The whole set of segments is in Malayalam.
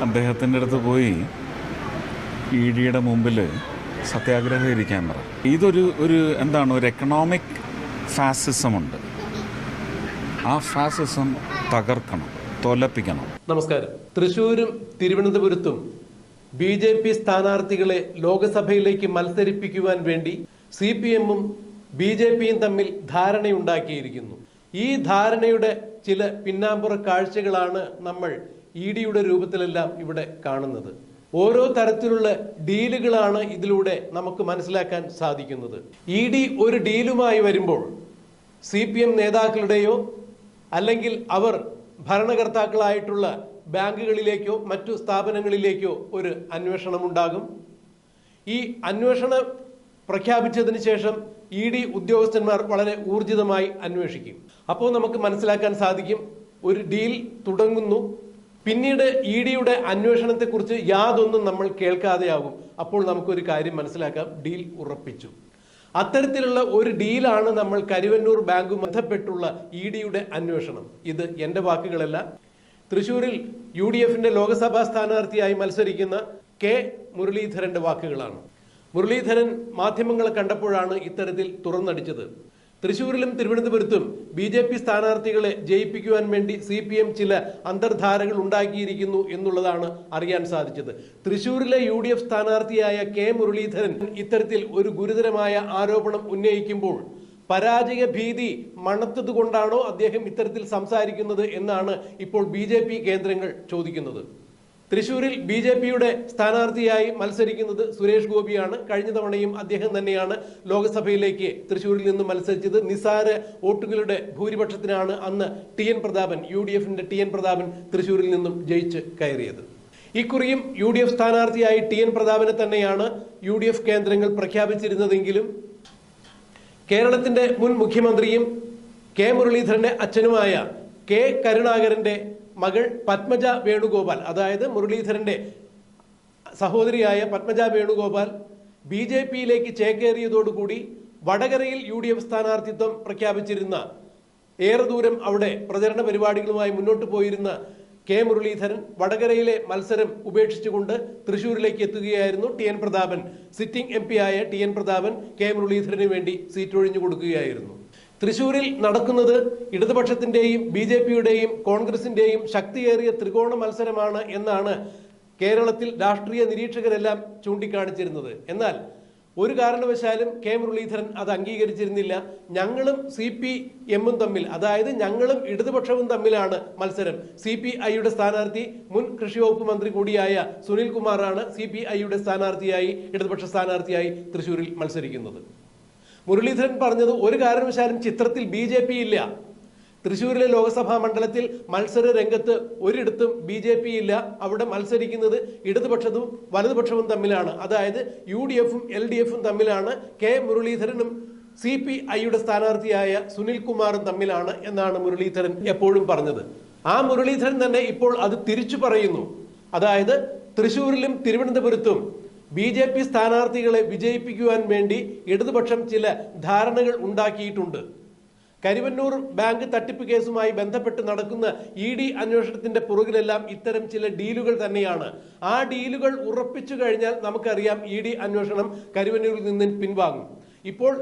അദ്ദേഹത്തിന്റെ അടുത്ത് പോയി ഇ ഡിയുടെ മുമ്പിൽ സത്യാഗ്രഹം ഇരിക്കാൻ പറ. ഇതൊരു ഒരു എന്താണ് ഒരു എക്കണോമിക് ഫാസിസം ഉണ്ട്. ആ ഫാസിസം തകർക്കണം തോലപ്പിക്കണം. നമസ്കാരം. തൃശൂരും തിരുവനന്തപുരത്തും ബി ജെ പി സ്ഥാനാർത്ഥികളെ ലോക്സഭയിലേക്ക് മത്സരിപ്പിക്കുവാൻ വേണ്ടി സി പി എമ്മും ബി ജെ പിയും തമ്മിൽ ധാരണയുണ്ടാക്കിയിരിക്കുന്നു. ഈ ധാരണയുടെ ചില പിന്നാമ്പുറ കാഴ്ചകളാണ് നമ്മൾ ഇ ഡിയുടെ രൂപത്തിലെല്ലാം ഇവിടെ കാണുന്നത്. ഓരോ തരത്തിലുള്ള ഡീലുകളാണ് ഇതിലൂടെ നമുക്ക് മനസ്സിലാക്കാൻ സാധിക്കുന്നത്. ഇ ഡി ഒരു ഡീലുമായി വരുമ്പോൾ സി പി എം നേതാക്കളുടെയോ അല്ലെങ്കിൽ അവർ ഭരണകർത്താക്കളായിട്ടുള്ള ബാങ്കുകളിലേക്കോ മറ്റു സ്ഥാപനങ്ങളിലേക്കോ ഒരു അന്വേഷണം ഉണ്ടാകും. ഈ അന്വേഷണം പ്രഖ്യാപിച്ചതിന് ശേഷം ഇ ഡി ഉദ്യോഗസ്ഥന്മാർ വളരെ ഊർജിതമായി അന്വേഷിക്കും. അപ്പോൾ നമുക്ക് മനസ്സിലാക്കാൻ സാധിക്കും ഒരു ഡീൽ തുടങ്ങുന്നു. പിന്നീട് ഇ ഡിയുടെ അന്വേഷണത്തെക്കുറിച്ച് യാതൊന്നും നമ്മൾ കേൾക്കാതെയാകും. അപ്പോൾ നമുക്കൊരു കാര്യം മനസ്സിലാക്കാം. ഡീൽ ഉറപ്പിച്ചു. അത്തരത്തിലുള്ള ഒരു ഡീലാണ് നമ്മൾ കരുവന്നൂർ ബാങ്ക് ബന്ധപ്പെട്ടുള്ള ഇ ഡിയുടെ അന്വേഷണം. ഇത് എന്റെ വാക്കുകളല്ല. തൃശൂരിൽ യു ഡി എഫിന്റെ ലോക്സഭാ സ്ഥാനാർത്ഥിയായി മത്സരിക്കുന്ന കെ മുരളീധരന്റെ വാക്കുകളാണ്. മുരളീധരൻ മാധ്യമങ്ങളെ കണ്ടപ്പോഴാണ് ഇത്തരത്തിൽ തുറന്നടിച്ചത്. തൃശൂരിലും തിരുവനന്തപുരത്തും ബി ജെ പി സ്ഥാനാർത്ഥികളെ ജയിപ്പിക്കുവാൻ വേണ്ടി സി പി എം ചില അന്തർധാരകൾ ഉണ്ടാക്കിയിരിക്കുന്നു എന്നുള്ളതാണ് അറിയാൻ സാധിച്ചത്. തൃശൂരിലെ യു ഡി എഫ് സ്ഥാനാർത്ഥിയായ കെ മുരളീധരൻ ഇത്തരത്തിൽ ഒരു ഗുരുതരമായ ആരോപണം ഉന്നയിക്കുമ്പോൾ പരാജയ ഭീതി മണത്തതുകൊണ്ടാണോ അദ്ദേഹം ഇത്തരത്തിൽ സംസാരിക്കുന്നത് എന്നാണ് ഇപ്പോൾ ബി കേന്ദ്രങ്ങൾ ചോദിക്കുന്നത്. തൃശൂരിൽ ബി ജെ പിയുടെ സ്ഥാനാർത്ഥിയായി മത്സരിക്കുന്നത് സുരേഷ് ഗോപിയാണ്. കഴിഞ്ഞ തവണയും അദ്ദേഹം തന്നെയാണ് ലോക്സഭയിലേക്ക് തൃശൂരിൽ നിന്ന് മത്സരിച്ചത്. നിസാര വോട്ടുകളുടെ ഭൂരിപക്ഷത്തിനാണ് അന്ന് T N Prathapan U D എഫിന്റെ ടി എൻ പ്രതാപൻ തൃശൂരിൽ നിന്നും ജയിച്ച് കയറിയത്. ഇക്കുറിയും യു ഡി എഫ് സ്ഥാനാർത്ഥിയായി ടി എൻ പ്രതാപനെ തന്നെയാണ് യു ഡി എഫ് കേന്ദ്രങ്ങൾ പ്രഖ്യാപിച്ചിരുന്നതെങ്കിലും കേരളത്തിന്റെ മുൻ മുഖ്യമന്ത്രിയും കെ മുരളീധരന്റെ അച്ഛനുമായ കെ കരുണാകരന്റെ മകൾ പത്മജ വേണുഗോപാൽ അതായത് മുരളീധരന്റെ സഹോദരിയായ പത്മജ വേണുഗോപാൽ ബി ജെ പിയിലേക്ക് ചേക്കേറിയതോടുകൂടി വടകരയിൽ യു ഡി എഫ് സ്ഥാനാർത്ഥിത്വം പ്രഖ്യാപിച്ചിരുന്ന ഏറെ ദൂരം അവിടെ പ്രചരണ പരിപാടികളുമായി മുന്നോട്ട് പോയിരുന്ന കെ മുരളീധരൻ വടകരയിലെ മത്സരം ഉപേക്ഷിച്ചുകൊണ്ട് തൃശൂരിലേക്ക് എത്തുകയായിരുന്നു T N Prathapan. Sitting M ആയ ടി എൻ പ്രതാപൻ കെ മുരളീധരന് വേണ്ടി സീറ്റ് ഒഴിഞ്ഞു കൊടുക്കുകയായിരുന്നു. തൃശൂരിൽ നടക്കുന്നത് ഇടതുപക്ഷത്തിന്റെയും ബി ജെ പിയുടെയും കോൺഗ്രസിന്റെയും ശക്തിയേറിയ ത്രികോണ മത്സരമാണ് എന്നാണ് കേരളത്തിൽ രാഷ്ട്രീയ നിരീക്ഷകരെല്ലാം ചൂണ്ടിക്കാണിച്ചിരുന്നത്. എന്നാൽ ഒരു കാരണവശാലും കെ മുരളീധരൻ അത് അംഗീകരിച്ചിരുന്നില്ല. ഞങ്ങളും സി പി എമ്മും തമ്മിൽ അതായത് ഞങ്ങളും ഇടതുപക്ഷവും തമ്മിലാണ് മത്സരം. സി പി ഐയുടെ സ്ഥാനാർത്ഥി മുൻ കൃഷി വകുപ്പ് മന്ത്രി കൂടിയായ സുനിൽ കുമാറാണ് സി പി ഐയുടെ സ്ഥാനാർത്ഥിയായി ഇടതുപക്ഷ സ്ഥാനാർത്ഥിയായി തൃശൂരിൽ മത്സരിക്കുന്നത്. മുരളീധരൻ പറഞ്ഞത് ഒരു കാരണവശാലും ചിത്രത്തിൽ ബി ജെ പി ഇല്ല. തൃശ്ശൂരിലെ ലോക്സഭാ മണ്ഡലത്തിൽ മത്സര രംഗത്ത് ഒരിടത്തും ബി ജെ പി ഇല്ല. അവിടെ മത്സരിക്കുന്നത് ഇടതുപക്ഷവും വലതുപക്ഷവും തമ്മിലാണ്. അതായത് യു ഡി എഫും എൽ ഡി എഫും തമ്മിലാണ്. കെ മുരളീധരനും സി പി ഐയുടെ സ്ഥാനാർത്ഥിയായ സുനിൽ കുമാറും തമ്മിലാണ് എന്നാണ് മുരളീധരൻ എപ്പോഴും പറഞ്ഞത്. ആ മുരളീധരൻ തന്നെ ഇപ്പോൾ അത് തിരിച്ചു പറയുന്നു. അതായത് തൃശ്ശൂരിലും തിരുവനന്തപുരത്തും ബി ജെ പി സ്ഥാനാർത്ഥികളെ വിജയിപ്പിക്കുവാൻ വേണ്ടി ഇടതുപക്ഷം ചില ധാരണകൾ ഉണ്ടാക്കിയിട്ടുണ്ട്. കരുവന്നൂർ ബാങ്ക് തട്ടിപ്പ് കേസുമായി ബന്ധപ്പെട്ട് നടക്കുന്ന ഇ ഡി അന്വേഷണത്തിന്റെ പുറകിലെല്ലാം ഇത്തരം ചില ഡീലുകൾ തന്നെയാണ്. ആ ഡീലുകൾ ഉറപ്പിച്ചു കഴിഞ്ഞാൽ നമുക്കറിയാം ഇ ഡി അന്വേഷണം കരുവന്നൂരിൽ നിന്ന് പിൻവാങ്ങും. ഇപ്പോൾ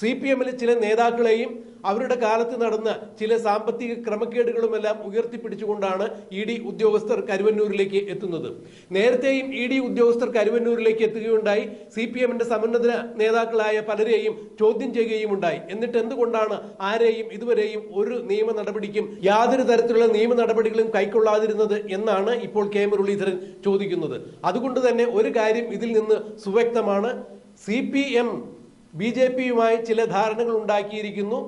സി പി എമ്മിലെ ചില നേതാക്കളെയും അവരുടെ കാലത്ത് നടന്ന ചില സാമ്പത്തിക ക്രമക്കേടുകളുമെല്ലാം ഉയർത്തിപ്പിടിച്ചുകൊണ്ടാണ് ഇ ഡി ഉദ്യോഗസ്ഥർ കരുവന്നൂരിലേക്ക് എത്തുന്നത്. നേരത്തെയും ഇ ഡി ഉദ്യോഗസ്ഥർ കരുവന്നൂരിലേക്ക് എത്തുകയുണ്ടായി. സി പി എമ്മിന്റെ സമന്നത നേതാക്കളായ പലരെയും ചോദ്യം ചെയ്യുകയും ഉണ്ടായി എന്നിട്ട് എന്തുകൊണ്ടാണ് ആരെയും ഇതുവരെയും ഒരു നിയമ നടപടിക്കും യാതൊരു തരത്തിലുള്ള നിയമ നടപടികളും കൈക്കൊള്ളാതിരുന്നത് എന്നാണ് ഇപ്പോൾ കെ മുരളീധരൻ ചോദിക്കുന്നത്. അതുകൊണ്ട് തന്നെ ഒരു കാര്യം ഇതിൽ നിന്ന് സുവ്യക്തമാണ്. C P M B J പിയുമായി ചില ധാരണകൾ ഉണ്ടാക്കിയിരിക്കുന്നു.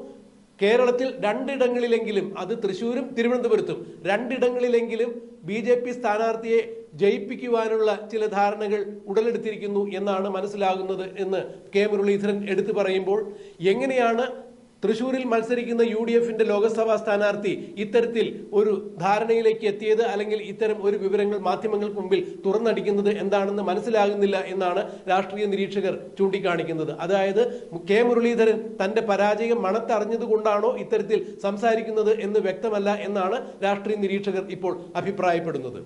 കേരളത്തിൽ രണ്ടിടങ്ങളിലെങ്കിലും അത് തൃശ്ശൂരും തിരുവനന്തപുരത്തും രണ്ടിടങ്ങളിലെങ്കിലും ബി ജെ പി സ്ഥാനാർത്ഥിയെ ജയിപ്പിക്കുവാനുള്ള ചില ധാരണകൾ ഉടലെടുത്തിരിക്കുന്നു എന്നാണ് മനസ്സിലാകുന്നത് എന്ന് കെ മുരളീധരൻ എടുത്തു പറയുമ്പോൾ എങ്ങനെയാണ് തൃശൂരിൽ മത്സരിക്കുന്ന യു ഡി എഫിന്റെ ലോകസഭാ സ്ഥാനാർത്ഥി ഇത്തരത്തിൽ ഒരു ധാരണയിലേക്ക് എത്തിയത് അല്ലെങ്കിൽ ഇത്തരം ഒരു വിവരങ്ങൾ മാധ്യമങ്ങൾക്ക് മുമ്പിൽ തുറന്നടിക്കുന്നത് എന്താണെന്ന് മനസ്സിലാകുന്നില്ല എന്നാണ് രാഷ്ട്രീയ നിരീക്ഷകർ ചൂണ്ടിക്കാണിക്കുന്നത്. അതായത് കെ മുരളീധരൻ തന്റെ പരാജയം മണത്തറിഞ്ഞതുകൊണ്ടാണോ ഇത്തരത്തിൽ സംസാരിക്കുന്നത് എന്ന് വ്യക്തമല്ല എന്നാണ് രാഷ്ട്രീയ നിരീക്ഷകർ ഇപ്പോൾ അഭിപ്രായപ്പെടുന്നത്.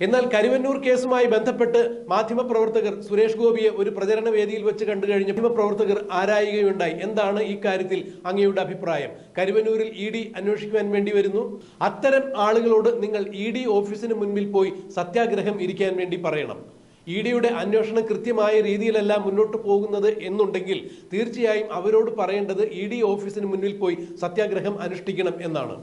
എന്നാൽ കരുവന്നൂർ കേസുമായി ബന്ധപ്പെട്ട് മാധ്യമപ്രവർത്തകർ സുരേഷ് ഗോപിയെ ഒരു പ്രചരണ വേദിയിൽ വെച്ച് കണ്ടു കഴിഞ്ഞ മാധ്യമപ്രവർത്തകർ ആരായുകയുണ്ടായി? എന്താണ് ഈ കാര്യത്തിൽ അങ്ങയുടെ അഭിപ്രായം? കരുവന്നൂരിൽ ഇ ഡി അന്വേഷിക്കുവാൻ വേണ്ടി വരുന്നു. അത്തരം ആളുകളോട് നിങ്ങൾ ഇ ഡി ഓഫീസിന് മുൻപിൽ പോയി സത്യാഗ്രഹം ഇരിക്കാൻ വേണ്ടി പറയണം. ഇ ഡിയുടെ അന്വേഷണം കൃത്യമായ രീതിയിലല്ല മുന്നോട്ട് പോകുന്നത് എന്നുണ്ടെങ്കിൽ തീർച്ചയായും അവരോട് പറയേണ്ടത് ഇ ഡി ഓഫീസിന് മുന്നിൽ പോയി സത്യാഗ്രഹം അനുഷ്ഠിക്കണം എന്നാണ്.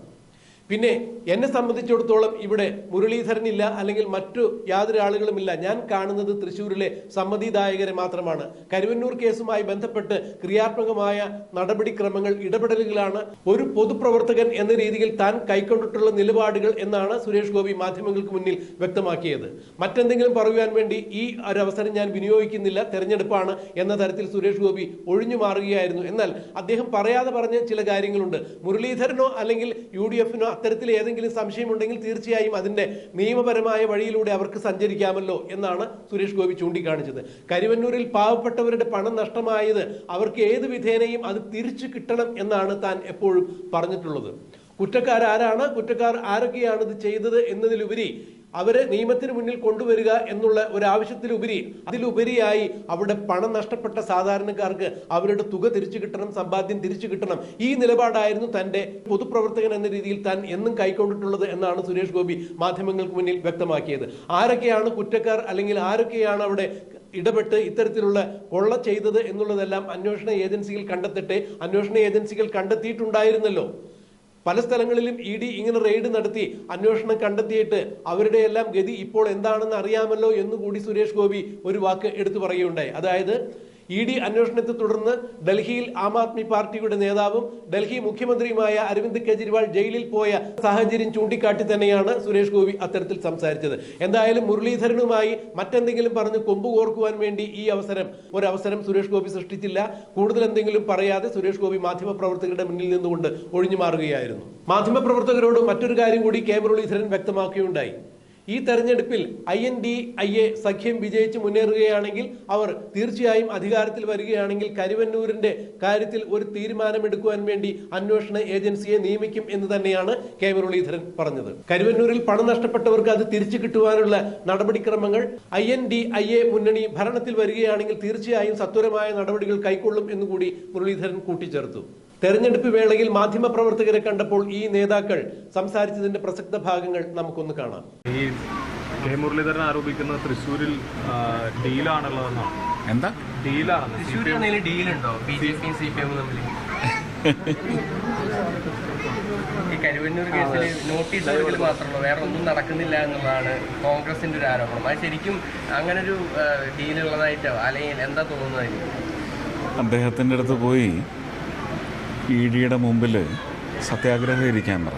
പിന്നെ എന്നെ സംബന്ധിച്ചിടത്തോളം ഇവിടെ മുരളീധരൻ ഇല്ല അല്ലെങ്കിൽ മറ്റു യാതൊരു ആളുകളുമില്ല. ഞാൻ കാണുന്നത് തൃശ്ശൂരിലെ സമ്മതിദായകരെ മാത്രമാണ്. കരുവന്നൂർ കേസുമായി ബന്ധപ്പെട്ട് ക്രിയാത്മകമായ നടപടിക്രമങ്ങൾ ഇടപെടലുകളാണ് ഒരു പൊതുപ്രവർത്തകൻ എന്ന രീതിയിൽ താൻ കൈക്കൊണ്ടിട്ടുള്ള നിലപാടുകൾ എന്നാണ് സുരേഷ് ഗോപി മാധ്യമങ്ങൾക്ക് മുന്നിൽ വ്യക്തമാക്കിയത്. മറ്റെന്തെങ്കിലും പറയുവാൻ വേണ്ടി ഈ ഒരു അവസരം ഞാൻ വിനിയോഗിക്കുന്നില്ല തെരഞ്ഞെടുപ്പാണ് എന്ന തരത്തിൽ സുരേഷ് ഗോപി ഒഴിഞ്ഞു മാറുകയായിരുന്നു. എന്നാൽ അദ്ദേഹം പറയാതെ പറഞ്ഞ ചില കാര്യങ്ങളുണ്ട്. മുരളീധരനോ അല്ലെങ്കിൽ യു ഡി എഫിനോ അത്തരത്തിൽ ഏതെങ്കിലും സംശയമുണ്ടെങ്കിൽ തീർച്ചയായും അതിന്റെ നിയമപരമായ വഴിയിലൂടെ അവർക്ക് സഞ്ചരിക്കാമല്ലോ എന്നാണ് സുരേഷ് ഗോപി ചൂണ്ടിക്കാണിച്ചത്. കരുവന്നൂരിൽ പാവപ്പെട്ടവരുടെ പണം നഷ്ടമായത് അവർക്ക് ഏത് വിധേനയും അത് തിരിച്ചു കിട്ടണം എന്നാണ് താൻ എപ്പോഴും പറഞ്ഞിട്ടുള്ളത്. കുറ്റക്കാരാരാണ്? കുറ്റക്കാർ ആരൊക്കെയാണ് ഇത് ചെയ്തത് എന്നതിലുപരി അവരെ നിയമത്തിന് മുന്നിൽ കൊണ്ടുവരിക എന്നുള്ള ഒരു ആവശ്യത്തിലുപരി അതിലുപരിയായി അവിടെ പണം നഷ്ടപ്പെട്ട സാധാരണക്കാർക്ക് അവരുടെ തുക തിരിച്ചു കിട്ടണം സമ്പാദ്യം തിരിച്ചു കിട്ടണം. ഈ നിലപാടായിരുന്നു തന്റെ പൊതുപ്രവർത്തകൻ എന്ന രീതിയിൽ താൻ എന്നും കൈക്കൊണ്ടിട്ടുള്ളത് എന്നാണ് സുരേഷ് ഗോപി മാധ്യമങ്ങൾക്ക് മുന്നിൽ വ്യക്തമാക്കിയത്. ആരൊക്കെയാണ് കുറ്റക്കാർ അല്ലെങ്കിൽ ആരൊക്കെയാണ് അവിടെ ഇടപെട്ട് ഇത്തരത്തിലുള്ള കൊള്ള ചെയ്തത് എന്നുള്ളതെല്ലാം അന്വേഷണ ഏജൻസികൾ കണ്ടെത്തട്ടെ. അന്വേഷണ ഏജൻസികൾ കണ്ടെത്തിയിട്ടുണ്ടായിരുന്നല്ലോ. പല സ്ഥലങ്ങളിലും ഇ ഡി ഇങ്ങനെ റെയ്ഡ് നടത്തി അന്വേഷണം കണ്ടെത്തിയിട്ട് അവരുടെ എല്ലാം ഗതി ഇപ്പോൾ എന്താണെന്ന് അറിയാമല്ലോ എന്നുകൂടി സുരേഷ് ഗോപി ഒരു വാക്ക് എടുത്തു പറയുകയുണ്ടായി. അതായത് ഇ ഡി അന്വേഷണത്തെ തുടർന്ന് ഡൽഹിയിൽ ആം ആദ്മി പാർട്ടിയുടെ നേതാവും ഡൽഹി മുഖ്യമന്ത്രിയുമായ അരവിന്ദ് കെജ്രിവാൾ ജയിലിൽ പോയ സാഹചര്യം ചൂണ്ടിക്കാട്ടി തന്നെയാണ് സുരേഷ് ഗോപി അത്തരത്തിൽ സംസാരിച്ചത്. എന്തായാലും മുരളീധരനുമായി മറ്റെന്തെങ്കിലും പറഞ്ഞ് കൊമ്പ് കോർക്കുവാൻ വേണ്ടി ഈ അവസരം ഒരവസരം സുരേഷ് ഗോപി സൃഷ്ടിച്ചില്ല. കൂടുതൽ എന്തെങ്കിലും പറയാതെ സുരേഷ് ഗോപി മാധ്യമപ്രവർത്തകരുടെ മുന്നിൽ നിന്നുകൊണ്ട് ഒഴിഞ്ഞു മാറുകയായിരുന്നു. മാധ്യമപ്രവർത്തകരോട് മറ്റൊരു കാര്യം കൂടി കെ മുരളീധരൻ വ്യക്തമാക്കുകയുണ്ടായി. ഈ തെരഞ്ഞെടുപ്പിൽ I N D I A സഖ്യം വിജയിച്ച് മുന്നേറുകയാണെങ്കിൽ അവർ തീർച്ചയായും അധികാരത്തിൽ വരികയാണെങ്കിൽ കരുവന്നൂരിന്റെ കാര്യത്തിൽ ഒരു തീരുമാനമെടുക്കുവാൻ വേണ്ടി അന്വേഷണ ഏജൻസിയെ നിയമിക്കും എന്ന് തന്നെയാണ് കെ മുരളീധരൻ പറഞ്ഞത്. കരുവന്നൂരിൽ പണം നഷ്ടപ്പെട്ടവർക്ക് അത് തിരിച്ചു കിട്ടുവാനുള്ള നടപടിക്രമങ്ങൾ I N D I A മുന്നണി ഭരണത്തിൽ വരികയാണെങ്കിൽ തീർച്ചയായും സത്വരമായ നടപടികൾ കൈക്കൊള്ളും എന്നുകൂടി മുരളീധരൻ കൂട്ടിച്ചേർത്തു. തെരഞ്ഞെടുപ്പ് വേളയിൽ മാധ്യമപ്രവർത്തകരെ കണ്ടപ്പോൾ ഈ നേതാക്കൾ സംസാരിച്ചതിന്റെ പ്രസക്ത ഭാഗങ്ങൾ നമുക്കൊന്ന് കാണാം. ഈ കെ മുരളീധരൻ ആരോപിക്കുന്ന തൃശ്ശൂരിൽ ഡീലാണുള്ളതെന്നാണ്. എന്താ? ഡീലാണെന്ന്. തൃശ്ശൂരിൽ ഡീലുണ്ടോ? ബി ജെ പിയും സി പി എമ്മും തമ്മിൽ ഈ കരുവന്നൂർ കേസിൽ നോട്ടീസ് കൊടുക്കൽ മാത്രമല്ലോ വേറെ ഒന്നും നടക്കുന്നില്ല എന്നുള്ളതാണ് കോൺഗ്രസിന്റെ ഒരു ആരോപണം. അത് ശരിക്കും അങ്ങനെ ഒരു ഡീൽ ഉള്ളതായിട്ടോ അല്ലെങ്കിൽ എന്താ തോന്നുന്നത്? അദ്ദേഹത്തിന്റെ അടുത്ത് പോയി ഇ ഡിയുടെ മുമ്പിൽ സത്യാഗ്രഹം ഇരിക്കാൻ പറ.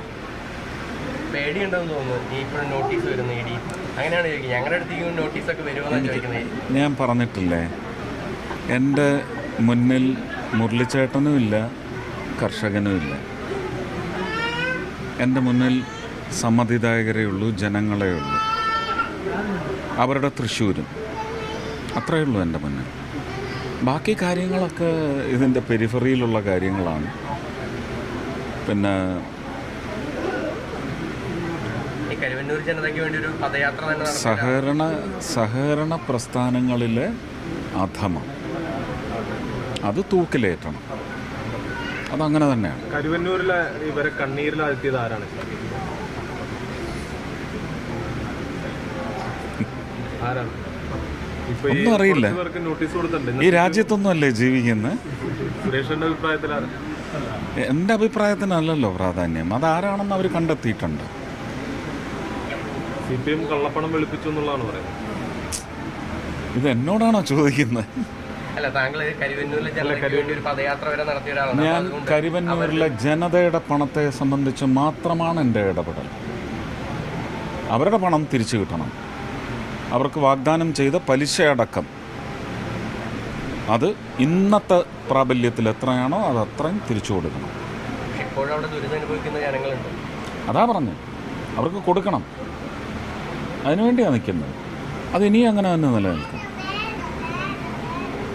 പേടിയുണ്ടെന്ന് തോന്നുന്നു. ഈ ഇപ്പോഴും നോട്ടീസ് വരുന്ന ഇ ഡി. അങ്ങനെയാണ് ചോദിക്കുന്നത്. ഞങ്ങളുടെ അടുത്തേക്ക് നോട്ടീസ് ഒക്കെ വരുമെന്നാണ് ചോദിക്കുന്നത്. ഞാൻ പറഞ്ഞിട്ടില്ലേ? എന്റെ മുന്നിൽ മുരളിച്ചേട്ടനുമില്ല കർഷകനുമില്ല എന്റെ മുന്നിൽ സമ്മതിദായകരേ ഉള്ളൂ ജനങ്ങളേ ഉള്ളൂ. അവരുടെ തൃശ്ശൂരും. അത്രയേ ഉള്ളൂ എന്റെ മുന്നിൽ. ബാക്കി കാര്യങ്ങളൊക്കെ ഇതിന്റെ പെരിഫറിയിലുള്ള കാര്യങ്ങളാണ്. പിന്നെ സഹകരണ സഹകരണ പ്രസ്ഥാനങ്ങളിലെ അധമം. അത് തൂക്കിലേറ്റണം. അതങ്ങനെ തന്നെയാണ്. കരുവന്നൂരിലെ ഇവരെ കണ്ണീരിലാഴ്ത്തിയത് ആരാണ്? ആരാണ്? ഒന്നും അറിയില്ല. നോട്ടീസ് കൊടുത്തിട്ടുണ്ട്. ഈ രാജ്യത്തൊന്നും അല്ലേ ജീവിക്കുന്നത് എന്റെ അഭിപ്രായത്തിനല്ലല്ലോ പ്രാധാന്യം. അതാരാണെന്ന് അവർ കണ്ടെത്തിയിട്ടുണ്ട്. കള്ളപ്പണം വെളുപ്പിച്ചു എന്നുള്ളതാണ് പറയുന്നത്. ഇത് എന്നോടാണോ ചോദിക്കുന്നത് അല്ല താങ്കൾ കരുവന്നൂരിലെ ജനതയ്ക്ക് വേണ്ടി ഒരു പദയാത്ര വരെ നടത്തിയ ഒരാളാണ്. ഞാൻ കരിവന്നൂരിലെ ജനതയുടെ പണത്തെ സംബന്ധിച്ച് മാത്രമാണ് എന്റെ ഇടപെടൽ. അവരുടെ പണം തിരിച്ചു കിട്ടണം. അവർക്ക് വാഗ്ദാനം ചെയ്ത പലിശയടക്കം. അത് ഇന്നത്തെ പ്രാബല്യത്തിൽ എത്രയാണോ അത് അത്രയും തിരിച്ചു കൊടുക്കണം. അതാ പറഞ്ഞു. അവർക്ക് കൊടുക്കണം. അതിനുവേണ്ടിയാണ് നിൽക്കുന്നത്. അത് ഇനി അങ്ങനെ തന്നെ നിലനിൽക്കും.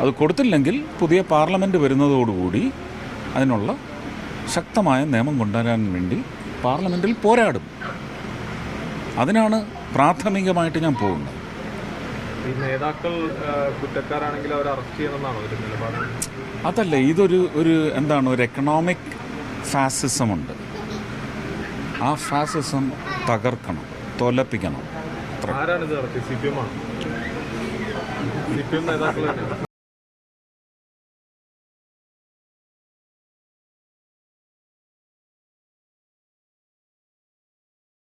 അത് കൊടുത്തില്ലെങ്കിൽ പുതിയ പാർലമെന്റ് വരുന്നതോടുകൂടി അതിനുള്ള ശക്തമായ നിയമം കൊണ്ടുവരാൻ വേണ്ടി പാർലമെന്റിൽ പോരാടും. അതിനാണ് പ്രാഥമികമായിട്ട് ഞാൻ പോകുന്നത്. ഈ നേതാക്കൾ കുറ്റക്കാരാണെങ്കിൽ അവർ അറസ്റ്റ് ചെയ്യണമെന്നാണോ ഒരു നിലപാട്? അതല്ല ഇതൊരു ഒരു എന്താണ് ഒരു എക്കണോമിക് ഫാസിസം ഉണ്ട്. ആ ഫാസിസം തകർക്കണം തോലപ്പിക്കണം ആരാണ് നടത്തിയത്? സി പി എം ആണ്? സി പി എം നേതാക്കൾ തന്നെയാണ്?